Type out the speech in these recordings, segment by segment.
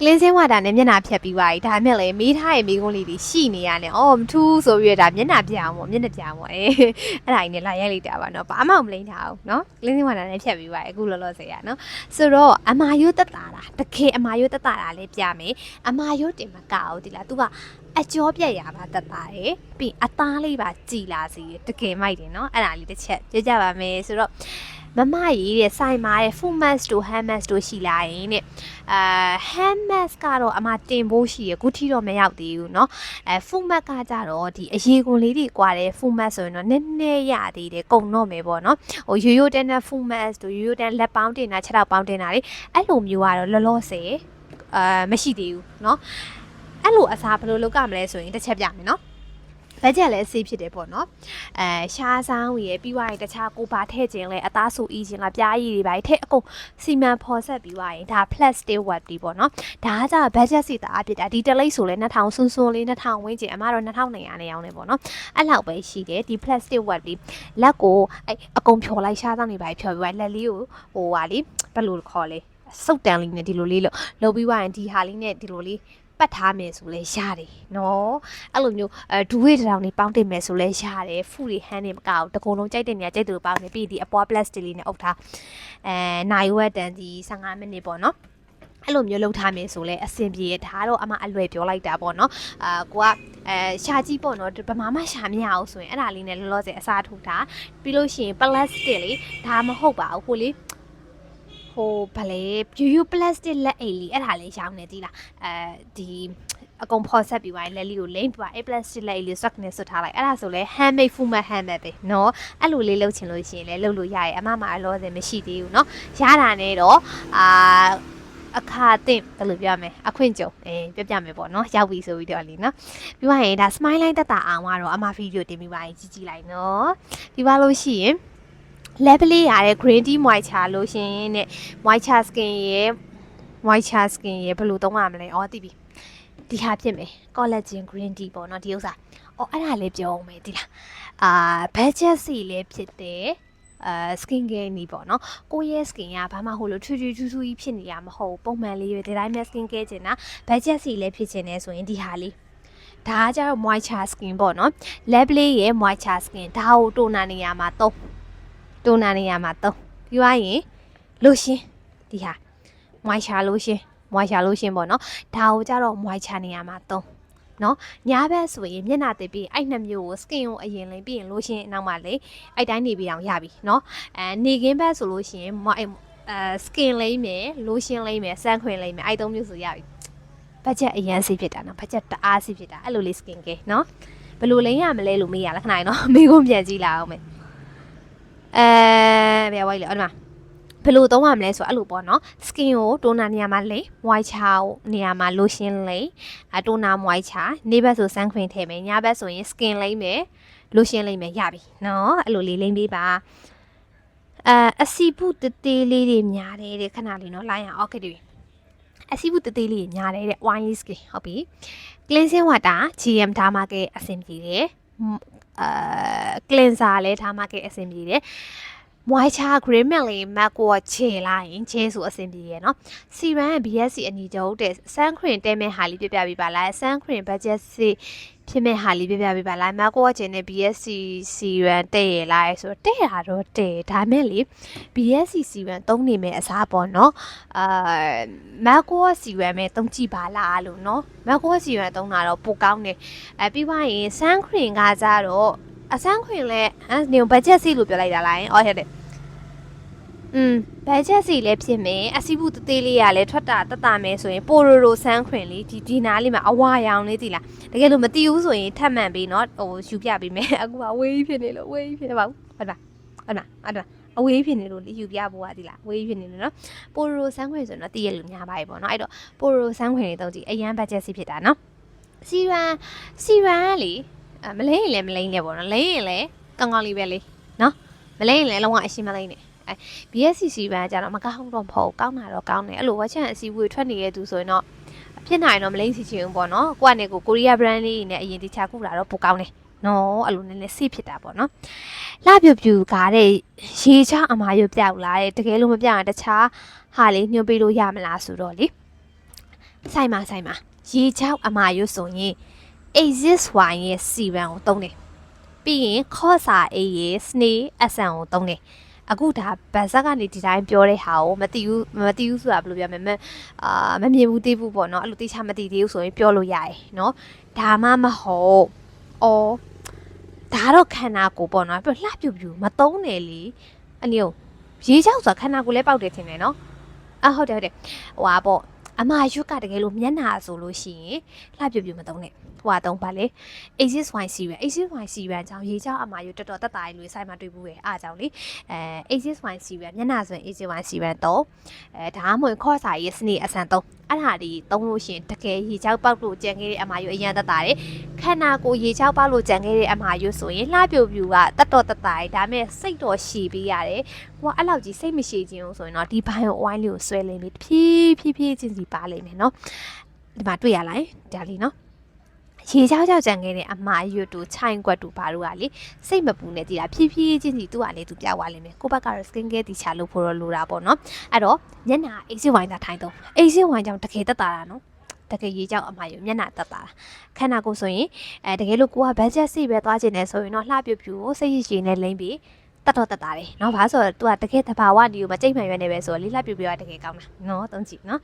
cleansing water နဲ့မျက်နှာဖြတ်ပြီးပါပြီဒါမဲ့လည်းမေးထားရဲ့မိကုန်းလေးတွေရှိနေရတယ်အော်မထူးဆိုပြီးတော့ဒါမျက်နှာပြအောင်ပေါ့မျက်နှာပြအောင်ပေါ့အေးအဲ့ဒါကြီးနဲ့လာရိုက်လိုက်တာပါနော်ဘာမှမလိမ့်ထားဘူးနော် cleansing water နဲ့ဖြတ်ပြီးပါအခုလောလောဆယ်ရနော်ဆိုတော့အမာယိုးတက်တာလားတကယ်အမာယိုးတက်တာလားလေးပြမယ်အမာယိုးတင်မကအောင်ဒီလား तू ကအကျော်ပြက်ရပါတက်တာရယ်ပြီးအသားလေးပါကြည်လာစီရယ်တကယ်မိုက်တယ်နော်အဲ့ဒါလေးတစ်ချက်ပြောကြပါမယ်ဆိုတော့ မမကြီးတဲ့ဆိုင်မာတဲ့ full mask တို့ hand mask တို့ရှိလာရင်တဲ့အာ hand mask ကတော့အမတင်ဖို့ရှိရယ်ခုထိတော့မရောက်သေးဘူးเนาะအဲ full mask ကကြတော့ဒီအရေကွန်လေးတွေကွာတယ် full mask ဆိုရင်တော့နည်းနည်းရသေးတယ်ကုံတော့မယ်ပေါ့เนาะဟိုရိုးရိုးတန်းတန်း full mask တို့ရိုးရိုးတန်းလက်ပေါင်းတင်တာခြေထောက်ပေါင်းတင်တာလေအဲ့လိုမျိုးကတော့လောလောဆယ်အာမရှိသေးဘူးเนาะအဲ့လိုအစားဘယ်လိုလုပ်ကြမလဲဆိုရင်တစ်ချက်ပြမယ်เนาะ ဘတ်ဂျက်လည်းဆေးဖြစ်တယ်ပေါ့နော်အဲရှားဆောင်ရယ်ပြီးွားရင်တခြားကိုပါထည့်ခြင်းလဲအသားဆူအီးခြင်းကပြားရည်တွေပါထည့်အကုန်စီမံဖော်ဆက်ပြီးွားရင်ဒါ plastic wrap ဒီပေါ့နော်ဒါကကြဘတ်ဂျက်စီတအားဖြစ်တာဒီတလိပ်ဆိုလဲ2000စွန်းစွန်းလေး2000ဝန်းကျင်အမတော့2200နဲ့ရောင်းနေပေါ့နော်အဲ့လောက်ပဲရှိတယ်ဒီ plastic wrap ဒီလက်ကိုအဲ့အကုန်ဖြော်လိုက်ရှားဆောင်နေပါဖြော်ပြီးွားလက်လေးကိုဟိုဟာလေဘယ်လိုခေါ်လဲစုတ်တန်လေးနဲ့ဒီလိုလေးလို့လုပ်ပြီးွားရင်ဒီဟာလေးနဲ့ဒီလိုလေး ပတ်ထားမယ်ဆိုလဲရတယ်နော်အဲ့လိုမျိုးအဲဒူဝေးတောင်နေပေါင်းတင်မယ်ဆိုလဲရတယ်ဖူတွေဟန်းနေမကအောင်တကုံလုံးကြိုက်တဲ့နေရာကြိုက်တယ်လို့ပေါင်းနေပြီးဒီအပွား plastic လေးနဲ့အုပ်ထားအဲနိုင်ဝက်တန်ဒီ15မိနစ်ပေါ့နော်အဲ့လိုမျိုးလုပ်ထားမယ်ဆိုလဲအဆင်ပြေရဒါတော့အမအလွယ်ပြောလိုက်တာပေါ့နော်အာကိုကအဲရှာကြီးပေါ့နော်ဗမာမရှာမရအောင်ဆိုရင်အဲ့ဒါလေးနဲ့လောလောဆယ်အစားထိုးတာပြီးလို့ရှိရင် plastic လေးဒါမဟုတ်ပါဘူးဟိုလေး ဟိုဗလဲပြူယူ plastic လက်အိတ်လေးအဲ့ဒါလေးရောင်းနေသီးလားအဲဒီအကုန်ဖော်ဆက်ပြီးသွားရင်လက်လေးကိုလိမ့်ပြီးသွား A plastic လက်အိတ်လေး sock နဲ့ဆွတ်ထားလိုက်အဲ့ဒါဆိုလဲ handmade full mat handmade ပဲเนาะအဲ့လိုလေးလုပ်ချင်လို့ရှိရင်လည်းလုပ်လို့ရရဲ့အမမအလောဆယ်မရှိသေးဘူးเนาะရတာနဲ့တော့အာအခါတင်ဘယ်လိုပြောရမလဲအခွင့်ကြုံအေးပြပြမယ်ပေါ့နော်ရောက်ပြီဆိုပြီးတော့လीနော်ပြီးသွားရင်ဒါ smile line တက်တာအောင်ကတော့အမဗီဒီယိုတင်ပြီးပါရင်ကြည့်ကြည့်လိုက်နော်ပြီးပါလို့ရှိရင် level လေးရတဲ့ green tea moisture lotion နဲ့ moisture skin ရဲ့ moisture skin ရဲ့ဘယ်လိုသုံးရမလဲဩသိပြီဒီဟာဖြစ်မယ် collagen green tea ပေါ့နော်ဒီဥစ္စာဩအဲ့ဒါလေးပြောအောင်မယ်ဒီလားအာ budget စီလေးဖြစ်တယ်အာ skin care နီးပေါ့နော်ကိုယ့်ရဲ့ skin ကဘာမှဟိုလိုထူးထူးထူးထူးကြီးဖြစ်နေရမဟုတ်ဘူးပုံမှန်လေးပဲဒီတိုင်းပဲ skin care ကျင်တာ budget စီလေးဖြစ်ချင်နေဆိုရင်ဒီဟာလေးဒါကကြတော့ moisture skin ပေါ့နော် lab လေးရဲ့ moisture skin ဒါကိုတိုနာနေရမှာတော့ တိုနာနေရမှာတော့ပြီးသွားရင် lotion ဒီဟာ moisture lotion moisture lotion ပေါ့နော်ဒါကိုကြတော့ moisture နေရမှာတော့နော်ညာဘက်ဆိုရင်မျက်နှာတစ်ပြီးအဲ့နှစ်မျိုးကို skin ကိုအရင်လိမ့်ပြီးရင် lotion နောက်မှလေအဲ့တိုင်းနေပြီးအောင်ရပြီနော်အဲနေကင်းဘက်ဆိုလို့ရှိရင်အဲ skin လိမ့်မယ် lotion လိမ့်မယ် sun cream လိမ့်မယ်အဲ့သုံးမျိုးဆိုရပြီဘတ်ဂျက်အရန်စီဖြစ်တာနော်ဘတ်ဂျက်တအားစီဖြစ်တာအဲ့လိုလေး skin care နော်ဘယ်လိုလိမ့်ရမလဲလို့မေးရလားခဏနော်မေးခွန်းပြန်ကြည့်လာအောင်မယ် အဲဘယ်ဝိုင်းလဲအဲ့ဒီမှာဘယ်လိုသုံးရမလဲဆိုတော့အဲ့လိုပေါ့နော် skin ကိုတိုနာနေရာမှာလိ moisture နေရာမှာ lotion လိအတိုနာ moisture နေ့ဘက်ဆို sun cream ထည့်မယ်ညဘက်ဆိုရင် skin လိမယ် lotion လိမယ်ရပြီနော်အဲ့လိုလေးလိမ့်ပေးပါအဲအစီပုတသေးလေးတွေများတယ်တဲ့ခဏလေးနော်လိုက်ရအောင် okay ဒီအစီပုတသေးလေးတွေများတယ်တဲ့ wine skin ဟုတ်ပြီ cleansing water GM ထားမှာကဲအဆင်ပြေတယ် အာ cleanser လည်းထားမှာကဲအဆင်ပြေတယ် moisture green milk လေး mac ကိုခြေလိုက်ရင်ခြေဆိုအဆင်ပြေရယ်နော် serum BSC အနီကျုပ်တဲ့ sun cream တဲမဲ့ဟာလေးပြပြပေးပါလား sun cream budget စီ ဖြစ်မဲ့ဟာလေးပြပြပေးပါလား mac ကိုခြေနဲ့ BSC serum တဲ့ရလားဆိုတော့တဲ့တာတော့တဲ့ဒါမဲ့လေ BSC serum သုံးနေမယ်အစားပေါ့နော်အာ mac ကို serum ပဲသုံးကြည့်ပါလားလို့နော် mac ကို serum သုံးတာတော့ပိုကောင်းတယ်အဲပြီးသွားရင် sun cream ကကြတော့အဆန်းခွင်လဲဟမ်နေဘတ်ဂျက်စီလို့ပြောလိုက်တာလားအော်ဟုတ်တယ် อืมဘတ်ဂျက်စီလည်းဖြစ်မယ်အစီဘူးတသေးလေးရလဲထွက်တာတတ်တာမယ်ဆိုရင်ပိုရိုရိုဆန်းခွင်လေးဒီဒီနားလေးမှာအဝါရောင်လေးဒီလားတကယ်လို့မတီးဘူးဆိုရင်ထပ်မှန်ပြီးเนาะဟိုယူပြပေးမယ်အခုကဝေးဖြစ်နေလို့ဝေးဖြစ်နေပါဘူးဟုတ်လားဟုတ်လားဟုတ်လားအဝေးဖြစ်နေလို့လေယူပြဖို့ကဒီလားဝေးဖြစ်နေလို့เนาะပိုရိုရိုဆန်းခွင်ဆိုတော့တည်ရလို့များပါပြီပေါ့เนาะအဲ့တော့ပိုရိုရိုဆန်းခွင်လေးတော့ဒီအရန်ဘတ်ဂျက်စီဖြစ်တာเนาะစီရန်စီရန်ကလေအမလိမ့်ရင်လည်းမလိမ့်နဲ့ပေါ့နော်လိမ့်ရင်လည်းကောင်းကောင်းလေးပဲလေနော်မလိမ့်ရင်လည်းလုံးဝအရှင်းမလိမ့်နဲ့အဲ BSCC ဘန်းကျတော့မကောင်းတော့မဟုတ်ကောင်းတာတော့ကောင်းတယ်အဲ့လိုဝက်ချန်အစည်းအဝေးထွက်နေတဲ့သူဆိုရင်တော့ဖြစ်နိုင်တော့မလိမ့်စီချင်ဘူးပေါ့နော်ကိုကနဲ့ကိုကိုရီးယား brand လေးနဲ့အရင်တခြားခုလာတော့ပိုကောင်းတယ်နော်အဲ့လိုနည်းနည်းစိဖြစ်တာပေါ့နော်လှပြပြူကားတဲ့ရေချအမာရွပြောက်လာတဲ့တကယ်လို့မပြောက်ရင်တခြားဟာလေးညှို့ပေးလို့ရမလားဆိုတော့လေဆိုင်မှာဆိုင်မှာရေချောက်အမာရွတ်ဆိုရင် exist wine ရဲ့ serum ကိုသုံးတယ်ပြီးရင် khosa a ရဲ့ snake essence ကိုသုံးတယ် အခုဒါဗန်ဆက်ကနေဒီတိုင်းပြောတဲ့ဟာကိုမသိဘူးမသိဘူးဆိုတာဘယ်လိုပြောမလဲမအာမမြင်ဘူးသိဘူးပေါ့နော်အဲ့လိုသိချမသိသေးဘူးဆိုရင်ပြောလို့ရတယ်နော်ဒါမှမဟုတ်အော်ဒါတော့ခန္ဓာကိုယ်ပေါ့နော်ပြလှပြူပြူမသုံးနဲ့လေအနည်းရေချောက်ဆိုတာခန္ဓာကိုယ်လည်းပေါက်တယ်ထင်တယ်နော်အဟုတ်တယ်ဟုတ်တယ်ဟွာပေါ့အမရွက်ကတကယ်လို့မျက်နှာဆိုလို့ရှိရင်လှပြပြမသုံးနဲ့ဟွာသုံးပါလေ Axis Y serum Axis Y serum ကြောင့်ရေကြောက်အမရွက်တော်တော်တက်တာလေးလို့စိုက်မှတွေ့ဘူးပဲအားကြောင့်လေအဲ Axis Y serum မျက်နှာဆိုရင် Axis Y serum တော့အဲဒါမှမဟုတ်ခေါ်စာရေးစနေအဆန်သုံးအဲ့ဒါဒီသုံးလို့ရှိရင်တကယ်ရေကြောက်ပေါက်လို့ကြံခဲ့တဲ့အမရွက်အရင်တက်တာတယ်ခန္ဓာကိုယ်ရေကြောက်ပေါက်လို့ကြံခဲ့တဲ့အမရွက်ဆိုရင်လှပြပြကတက်တော်တက်တာတယ်ဒါပေမဲ့စိတ်တော်ရှည်ပေးရတယ်ဟိုအဲ့လောက်ကြီးစိတ်မရှိခြင်းဆိုရင်တော့ဒီဘိုင်ဝိုင်းလေးကိုဆွဲလိမ့်မယ်ဖြည်းဖြည်းဖြည်းချင်းစီပါလိမ့်မယ်နော်ဒီမှာတွေ့ရလားဒါလေးနော် ရေချောက်ချောက်ကြံခဲ့တဲ့အမားရွတ်တူချိုင်ကွက်တူဘာတို့ကလေစိတ်မပူနဲ့ကြည်တာဖြည်းဖြည်းချင်းစီသူ့ကလေသူပြောက်သွားလိမ့်မယ်ကိုဘက်ကတော့ skin care တီချာလို့ဖို့တော့လိုတာပေါ့နော်အဲ့တော့ညနာ exit wine သာထိုင်တော့ exit wine ကြောင့်တကယ်တက်တာတာနော်တကယ်ရေကြောက်အမှားယူမျက်နှာတက်တာခန္ဓာကိုယ်ဆိုရင်အဲတကယ်လို့ကိုက budget စိပဲသွားခြင်းနဲ့ဆိုရင်တော့လှပြပြူကိုစိတ်ရည်ရည်နဲ့လိမ့်ပြီးတက်တော့တက်တာလေနော်ဘာဆိုတော့ तू ကတကယ်တဘာဝဒီကိုမကြိတ်မှန်ရွက်နေပဲဆိုတော့လေးလှပြပြူကတကယ်ကောင်းတာနော်သုံးကြည့်နော်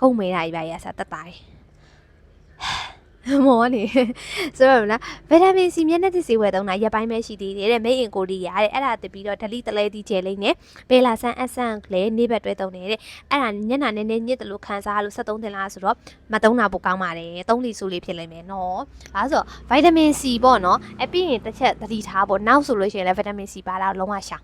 ကုန်းမေတာကြီးပါရဆာတက်တာလေ မောနေဆိုတော့မလားဗီတာမင်စီမျက်နှာသစ်ဆေးဝယ်သုံးတာရက်ပိုင်းပဲရှိသေးတယ်တဲ့မိတ်အင်ကိုဒီရတဲ့အဲ့ဒါတပြီးတော့ဒလီတလဲတီကျဲလေးနဲ့ဘေလာဆန်အဆန်ကလေးနေဘက်တွဲသုံးနေတဲ့အဲ့ဒါညနာနည်းနည်းညစ်တယ်လို့ခံစားလို့73တင်လားဆိုတော့မသုံးတာပိုကောင်းပါတယ်သုံးလီဆူလေးဖြစ်လိမ့်မယ်နော်ဒါဆိုဗီတာမင်စီပေါ့နော်အပြီးရင်တစ်ချက်သတိထားပေါ့နောက်ဆိုလို့ရှိရင်လည်းဗီတာမင်စီပါလာလုံးဝရှာ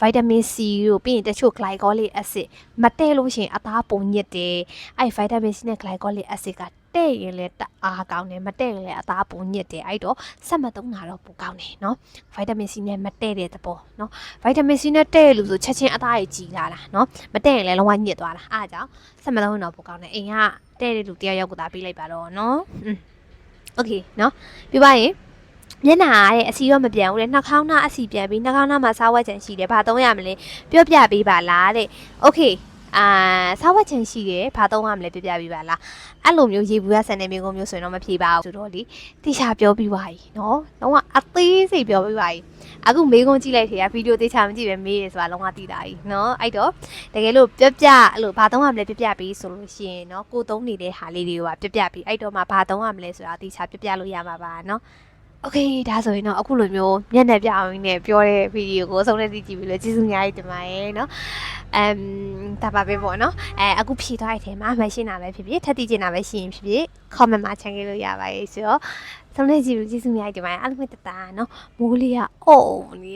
ဗီတာမင် C ကိုပြီးရင်တချို့ glycolic acid မတည့်လို့ရှိရင်အသားပုံညစ်တယ်အဲ့ဗီတာမင် C နဲ့ glycolic acid က တဲ့ရင်လည်းတအားကောင်းတယ်မတဲ့ရင်လည်းအသားပုံညစ်တယ်အဲ့တော့ဆက်မသုံးတာတော့ပိုကောင်းတယ်နော်ဗီတာမင် C နဲ့မတဲ့တဲ့သဘောနော်ဗီတာမင် C နဲ့တဲ့လို့ဆိုချက်ချင်းအသားကြီးကြီးလာလားနော်မတဲ့ရင်လည်းလုံးဝညစ်သွားလားအားကြောင့်ဆက်မသုံးတော့ပိုကောင်းတယ်အိမ်ကတဲ့တဲ့လူတယောက်ယောက်ကသာပေးလိုက်ပါတော့နော်อืมโอเคနော်ပြပါရင်မျက်နှာရဲ့အစီတော့မပြန်ဘူးလေနှာခေါင်းသားအစီပြန်ပြီးနှာခေါင်းသားမှာစားဝတ်ချင်ရှိတယ်ဘာသုံးရမလဲပြောပြပေးပါလားတဲ့โอเค အာစားဝတ်ခြင်းရှိတယ်ဘာသုံးရမလဲပြပြပေးပါလားအဲ့လိုမျိုးရေဘူးရဆန်တဲ့မျိုးကုန်းမျိုးဆိုရင်တော့မဖြေပါဘူးဆိုတော့လေတိချာပြောပြီးပါ ਈ နော်လုံးဝအသေးစိတ်ပြောပြီးပါ ਈ အခုမေးခွန်းကြည့်လိုက်ထင်ရဗီဒီယိုတိချာမကြည့်ပဲမေးရဆိုတာလုံးဝသိတာ ਈ နော်အဲ့တော့တကယ်လို့ပြပြအဲ့လိုဘာသုံးရမလဲပြပြပေးဆိုလို့ရှိရင်နော်ကိုသုံးနေတဲ့ဟာလေးတွေကိုပါပြပြပေးအဲ့တော့မှဘာသုံးရမလဲဆိုတာတိချာပြပြလို့ရမှာပါနော် โอเคဒါဆိုရင်တော့အခုလိုမျိုးမျက်နှာပြအောင်နဲ့ပြောတဲ့ဗီဒီယိုကိုဆုံးဖြတ်ကြည့်ပြီးလို့ကျေးဇူးအများကြီးတင်ပါတယ်เนาะအမ်ဒါပါပဲပေါ့เนาะအဲအခုဖြေသွားတဲ့အထဲမှာမရှင်းတာပဲဖြစ်ဖြစ်ထပ်သိချင်တာပဲရှိရင်ဖြစ်ဖြစ် comment မှာချန်ခဲ့လို့ရပါရဲ့ဆိုတော့ဆုံးဖြတ်ကြည့်ပြီးကျေးဇူးအများကြီးတင်ပါတယ်အားလုံးပဲတတာเนาะမိုးလေးကအော်နေ